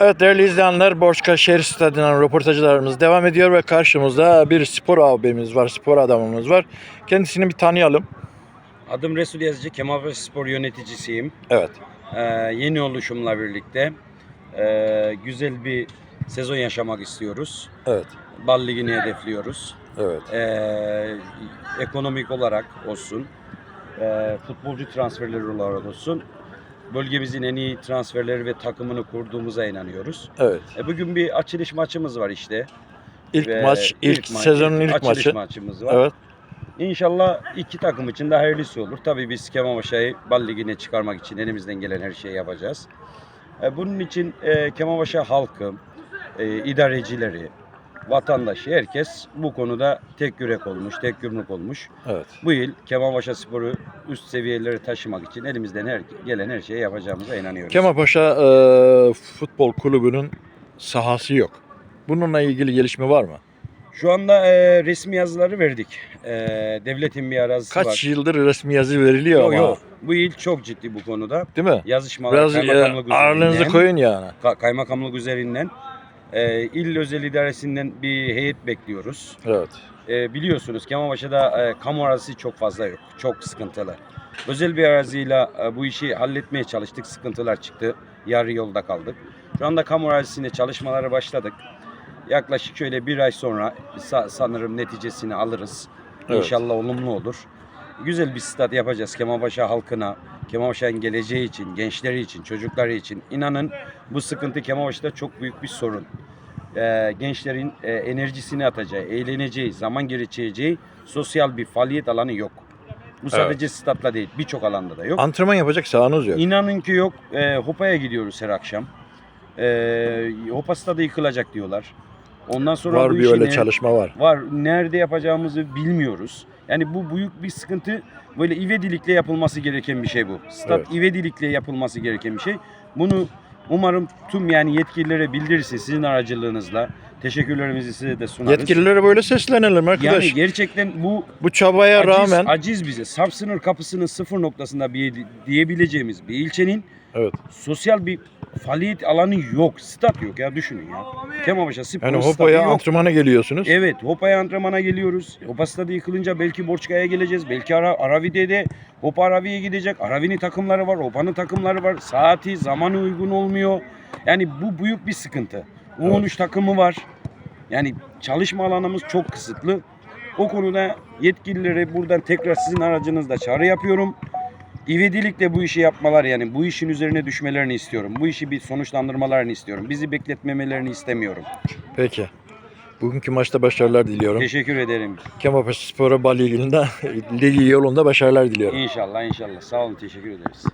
Evet değerli izleyenler Borçka Şehir Stadı'ndan röportajlarımız devam ediyor ve karşımızda bir spor abimiz var, spor adamımız var. Kendisini bir tanıyalım. Adım Resul Yazıcı, Kemalpaşa Spor yöneticisiyim. Evet. Ee, yeni oluşumla birlikte ee, güzel bir sezon yaşamak istiyoruz. Evet. Bal Ligi'ni hedefliyoruz. Evet. Ee, ekonomik olarak olsun, ee, futbolcu transferleri olarak olsun. Bölgemizin en iyi transferleri ve takımını kurduğumuza inanıyoruz. Evet. E, bugün bir açılış maçımız var işte. İlk Ve maç, ilk, maç, sezonun ilk açılış maçı. maçımız var. Evet. İnşallah iki takım için de hayırlısı olur. Tabii biz Kemalpaşa'yı Bal Ligi'ne çıkarmak için elimizden gelen her şeyi yapacağız. E, Bunun için e, Kemalpaşa halkı, e, idarecileri, vatandaşı, herkes bu konuda tek yürek olmuş, tek yumruk olmuş. Evet. Bu yıl Kemalpaşa Sporu üst seviyelere taşımak için elimizden her, gelen her şeyi yapacağımıza inanıyoruz. Kemalpaşa e, Futbol Kulübü'nün sahası yok. Bununla ilgili gelişme var mı? Şu anda e, resmi yazıları verdik. E, devletin bir arazisi var. Kaç yıldır resmi yazı veriliyor Yok ama. yok. Bu yıl çok ciddi bu konuda. Değil mi? Yazışmalar Biraz e, kaymakamlık ağırlığınızı üzerinden- koyun yani. Ka- kaymakamlık üzerinden e, il özel idaresinden bir heyet bekliyoruz. Evet. E, biliyorsunuz Kemalpaşa'da e, kamu arazisi çok fazla yok. Çok sıkıntılı. Özel bir araziyle e, bu işi halletmeye çalıştık. Sıkıntılar çıktı. Yarı yolda kaldık. Şu anda kamu arazisinde çalışmalara başladık. Yaklaşık şöyle bir ay sonra sa- sanırım neticesini alırız. Evet. İnşallah olumlu olur. Güzel bir stat yapacağız Kemalpaşa halkına, Kemalpaşa'nın geleceği için, gençleri için, çocukları için. İnanın bu sıkıntı Kemalpaşa'da çok büyük bir sorun. Ee, gençlerin e, enerjisini atacağı, eğleneceği, zaman geçireceği sosyal bir faaliyet alanı yok. Bu sadece statla değil, birçok alanda da yok. Antrenman yapacak sahanız yok. İnanın ki yok. E, Hopa'ya gidiyoruz her akşam. E, Hopa stadı yıkılacak diyorlar. Ondan sonra var bu bir öyle ne- çalışma var. var. Nerede yapacağımızı bilmiyoruz. Yani bu büyük bir sıkıntı. Böyle ivedilikle yapılması gereken bir şey bu. Stat Evet. ivedilikle yapılması gereken bir şey. Bunu umarım tüm yani yetkililere bildirirse sizin aracılığınızla teşekkürlerimizi size de sunarız. Yetkililere böyle seslenelim arkadaş. yani gerçekten bu Bu çabaya aciz, rağmen aciz bize sap sınır kapısının sıfır noktasında bir diyebileceğimiz bir ilçenin evet. sosyal bir faaliyet alanı yok. Stat yok ya düşünün ya. Kemalpaşa spor Yani Hopa'ya yok. antrenmana geliyorsunuz. Evet, Hopa'ya antrenmana geliyoruz. Hopa stadı yıkılınca belki Borçka'ya geleceğiz. Belki Ara, Aravi'de Hopa Aravi'ye gidecek. Aravi'nin takımları var, Hopa'nın takımları var. Saati, zamanı uygun olmuyor. Yani bu büyük bir sıkıntı. U13 takımı var. Yani çalışma alanımız çok kısıtlı. O konuda yetkililere buradan tekrar sizin aracınızda çağrı yapıyorum. İvedilikle bu işi yapmalar yani bu işin üzerine düşmelerini istiyorum. Bu işi bir sonuçlandırmalarını istiyorum. Bizi bekletmemelerini istemiyorum. Peki. Bugünkü maçta başarılar diliyorum. Teşekkür ederim. Kemalpaşa Spor'a Bal Ligi'nde ligi yolunda başarılar diliyorum. İnşallah inşallah. Sağ olun teşekkür ederiz.